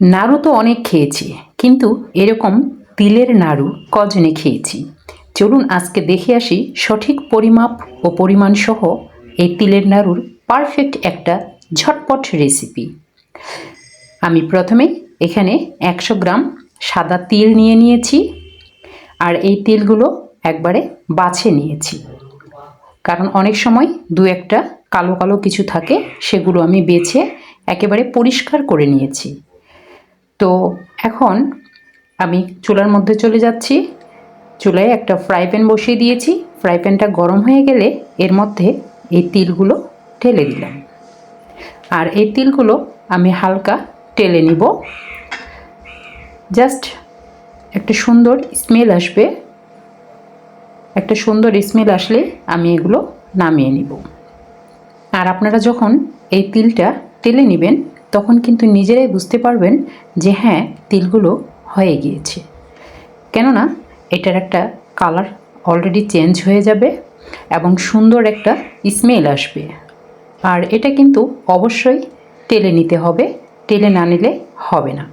নাড়ু তো অনেক খেয়েছি, কিন্তু এরকম তিলের নাড়ু কজনে খেয়েছি। চলুন আজকে দেখে আসি সঠিক পরিমাপ ও পরিমাণ সহ এই তিলের নাড়ুর পারফেক্ট একটা ঝটপট রেসিপি আমি প্রথমে এখানে একশো গ্রাম সাদা তিল নিয়ে নিয়েছি আর এই তিলগুলো একবারে বাছে নিয়েছি। কারণ অনেক সময় দু একটা কালো কালো কিছু থাকে, সেগুলো আমি বেছে একেবারে পরিষ্কার করে নিয়েছি। তো এখন আমি চুলার মধ্যে চলে যাচ্ছি। চুলায় একটা ফ্রাই প্যান বসিয়ে দিয়েছি। ফ্রাই প্যানটা গরম হয়ে গেলে এর মধ্যে এই তিলগুলো ঢেলে দিলাম। আর এই তিলগুলো আমি হালকা টেলে নিব। জাস্ট একটা সুন্দর স্মেল আসবে। একটা সুন্দর স্মেল আসলে আমি এগুলো নামিয়ে নিব। আর আপনারা যখন এই তিলটা তেলে নেবেন তখন কিন্তু নিজেরাই বুঝতে পারবেন যে হ্যাঁ তিলগুলো হয়ে গিয়েছে। কেননা, এটার একটা কালার অলরেডি চেঞ্জ হয়ে যাবে এবং সুন্দর একটা স্মেল আসবে। আর এটা কিন্তু অবশ্যই তেলে নিতে হবে, তেলে না নিলে হবে না।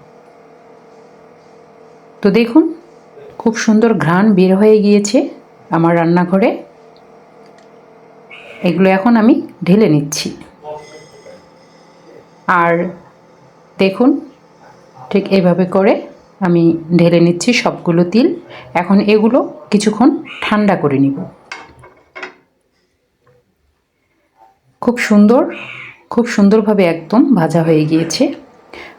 তো দেখুন, খুব সুন্দর ঘ্রাণ বের হয়ে গিয়েছে আমার রান্নাঘরে। এগুলো এখন আমি ঢেলে নিচ্ছি। আর দেখুন, ঠিক এইভাবে করে আমি ঢেলে নিচ্ছি সবগুলো তিল। এখন এগুলো কিছুক্ষণ ঠান্ডা করে নিব। খুব সুন্দর, খুব সুন্দরভাবে একদম ভাজা হয়ে গিয়েছে।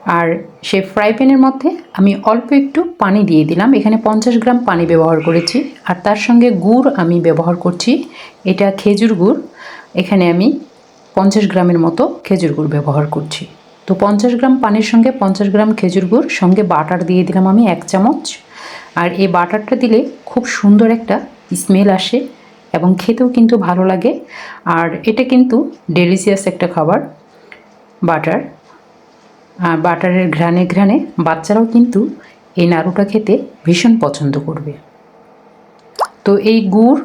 আর সে ফ্রাই প্যানের মধ্যে আমি অল্প একটু পানি দিয়ে দিলাম। এখানে পঞ্চাশ গ্রাম পানি ব্যবহার করেছি। আর তার সঙ্গে গুড় আমি ব্যবহার করছি। এটা খেজুর গুড়। এখানে আমি পঞ্চাশ গ্রামের মতো খেজুর গুড় ব্যবহার করছি। তো পঞ্চাশ গ্রাম পানির সঙ্গে পঞ্চাশ গ্রাম খেজুর গুড়, সঙ্গে বাটার দিয়ে দিলাম আমি এক চামচ। আর এই বাটারটা দিলে খুব সুন্দর একটা স্মেল আসে এবং খেতেও কিন্তু ভালো লাগে। আর এটা কিন্তু ডেলিসিয়াস একটা খাবার, বাটার। আর বাটারের ঘ্রাণে ঘ্রাণে বাচ্চারাও কিন্তু এই নাড়ুটা খেতে ভীষণ পছন্দ করবে। তো এই গুড়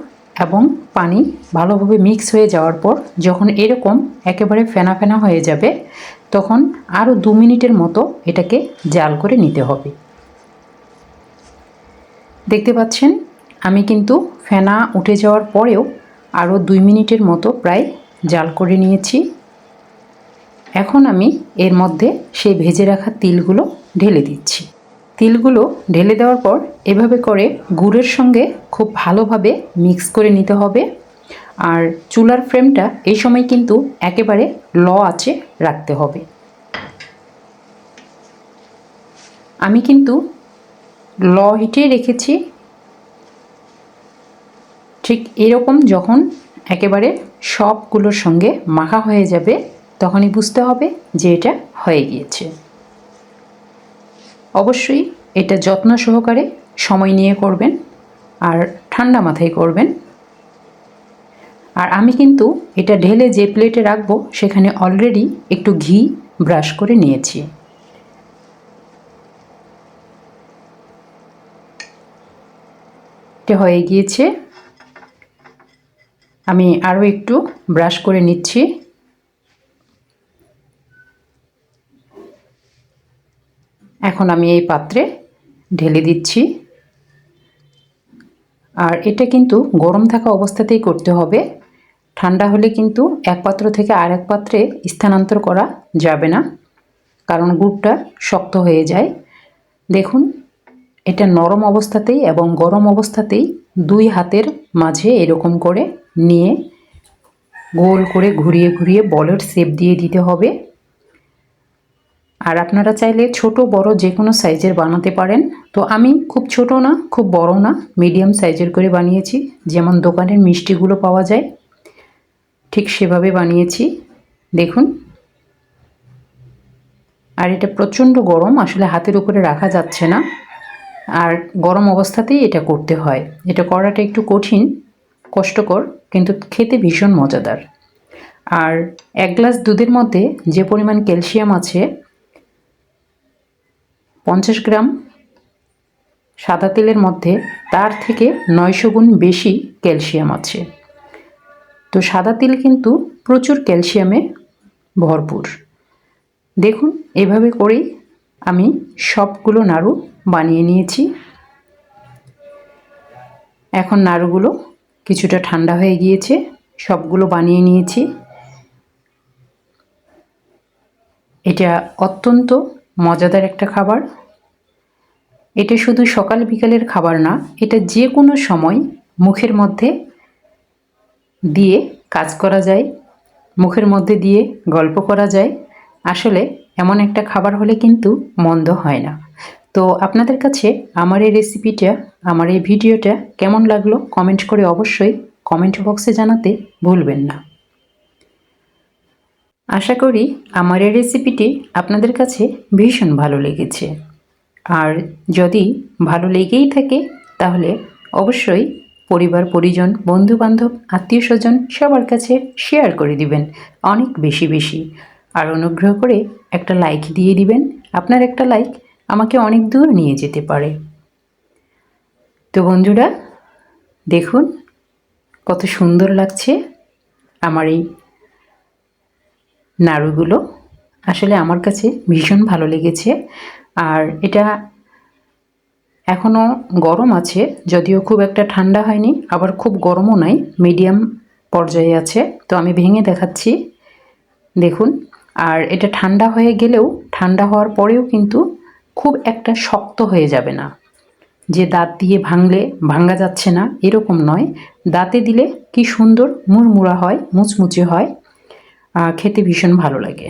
এবং পানি ভালোভাবে মিক্স হয়ে যাওয়ার পর যখন এরকম একেবারে ফেনা ফেনা হয়ে যাবে, তখন আরও দু মিনিটের মতো এটাকে জাল করে নিতে হবে। দেখতে পাচ্ছেন, আমি কিন্তু ফেনা উঠে যাওয়ার পরেও আরও দুই মিনিটের মতো প্রায় জাল করে নিয়েছি। এখন আমি এর মধ্যে সেই ভেজে রাখা তিলগুলো ঢেলে দিচ্ছি। তিলগুলো ঢেলে দেওয়ার পর এভাবে করে গুড়ের সঙ্গে খুব ভালোভাবে মিক্স করে নিতে হবে। আর চুলার ফ্রেমটা এই সময় কিন্তু একেবারে ল আছে রাখতে হবে। আমি কিন্তু ল হিটে রেখেছি। ঠিক এরকম যখন একেবারে সবগুলোর সঙ্গে মাখা হয়ে যাবে, তখনই বুঝতে হবে যে এটা হয়ে গিয়েছে। অবশ্যই এটা যত্ন সহকারে সময় নিয়ে করবেন আর ঠান্ডা মাথায় করবেন। আর আমি কিন্তু এটা ঢেলে যে প্লেটে রাখব সেখানে অলরেডি একটু ঘি ব্রাশ করে নিয়েছি। এটা হয়ে গিয়েছে। আমি আরও একটু ব্রাশ করে নিচ্ছি। এখন আমি এই পাত্রে ঢেলে দিচ্ছি। আর এটা কিন্তু গরম থাকা অবস্থাতেই করতে হবে। ঠান্ডা হলে কিন্তু এক পাত্র থেকে আর এক পাত্রে স্থানান্তর করা যাবে না, কারণ গুড়টা শক্ত হয়ে যায়। দেখুন, এটা নরম অবস্থাতেই এবং গরম অবস্থাতেই দুই হাতের মাঝে এরকম করে নিয়ে গোল করে ঘুরিয়ে ঘুরিয়ে বলের শেপ দিয়ে দিতে হবে। আর আপনারা চাইলে ছোট, বড় যে কোনো সাইজের বানাতে পারেন। তো আমি খুব ছোট না, খুব বড় না, মিডিয়াম সাইজের করে বানিয়েছি। যেমন দোকানের মিষ্টিগুলো পাওয়া যায়, ঠিক সেভাবে বানিয়েছি। দেখুন। আর এটা প্রচণ্ড গরম, আসলে হাতের উপরে রাখা যাচ্ছে না। আর গরম অবস্থাতেই এটা করতে হয়। এটা করাটা একটু কঠিন, কষ্টকর, কিন্তু খেতে ভীষণ মজাদার। আর এক গ্লাস দুধের মধ্যে যে পরিমাণ ক্যালসিয়াম আছে পঞ্চাশ গ্রাম সাদা তেলের মধ্যে তার থেকে নয়শো গুণ বেশি ক্যালসিয়াম আছে। তো সাদা তিল কিন্তু প্রচুর ক্যালসিয়ামে ভরপুর। দেখুন, এভাবে করেই আমি সবগুলো নাড়ু বানিয়ে নিয়েছি। এখন নাড়ুগুলো কিছুটা ঠান্ডা হয়ে গিয়েছে, সবগুলো বানিয়ে নিয়েছি। এটা অত্যন্ত মজাদার একটা খাবার। এটা শুধু সকাল বিকালের খাবার না, এটা যে কোনো সময় মুখের মধ্যে দিয়ে কাজ করা যায়, মুখের মধ্যে দিয়ে গল্প করা যায়। আসলে এমন একটা খাবার হলে কিন্তু মন্দ হয় না। তো আপনাদের কাছে আমার এই রেসিপিটা আমার এই ভিডিওটা কেমন লাগল? কমেন্ট করে অবশ্যই কমেন্ট বক্সে জানাতে ভুলবেন না। আশা করি আমার এই রেসিপিটি আপনাদের কাছে ভীষণ ভালো লেগেছে। আর যদি ভালো লেগেই থাকে, তাহলে অবশ্যই পরিবার, পরিজন বন্ধু বান্ধব আত্মীয় স্বজন সবার কাছে শেয়ার করে দিবেন, অনেক বেশি বেশি। আর অনুগ্রহ করে একটা লাইক দিয়ে দিবেন, আপনার একটা লাইক আমাকে অনেক দূর নিয়ে যেতে পারে। তো বন্ধুরা, দেখুন কত সুন্দর লাগছে আমার এই নাড়ুগুলো আসলে আমার কাছে ভীষণ ভালো লেগেছে। আর এটা এখনও গরম আছে, যদিও খুব একটা ঠান্ডা হয়নি, আবার খুব গরমও নাই মিডিয়াম পর্যায়ে আছে। তো আমি ভেঙে দেখাচ্ছি, দেখুন। আর এটা ঠান্ডা হয়ে গেলেও, ঠান্ডা হওয়ার পরেও কিন্তু খুব একটা শক্ত হয়ে যাবে না। যে দাঁত দিয়ে ভাঙলে ভাঙ্গা যাচ্ছে না, এরকম নয়। দাঁতে দিলে কি সুন্দর মুড়মুড়া হয়, মুচমুচে হয়। খেতে ভীষণ ভালো লাগে।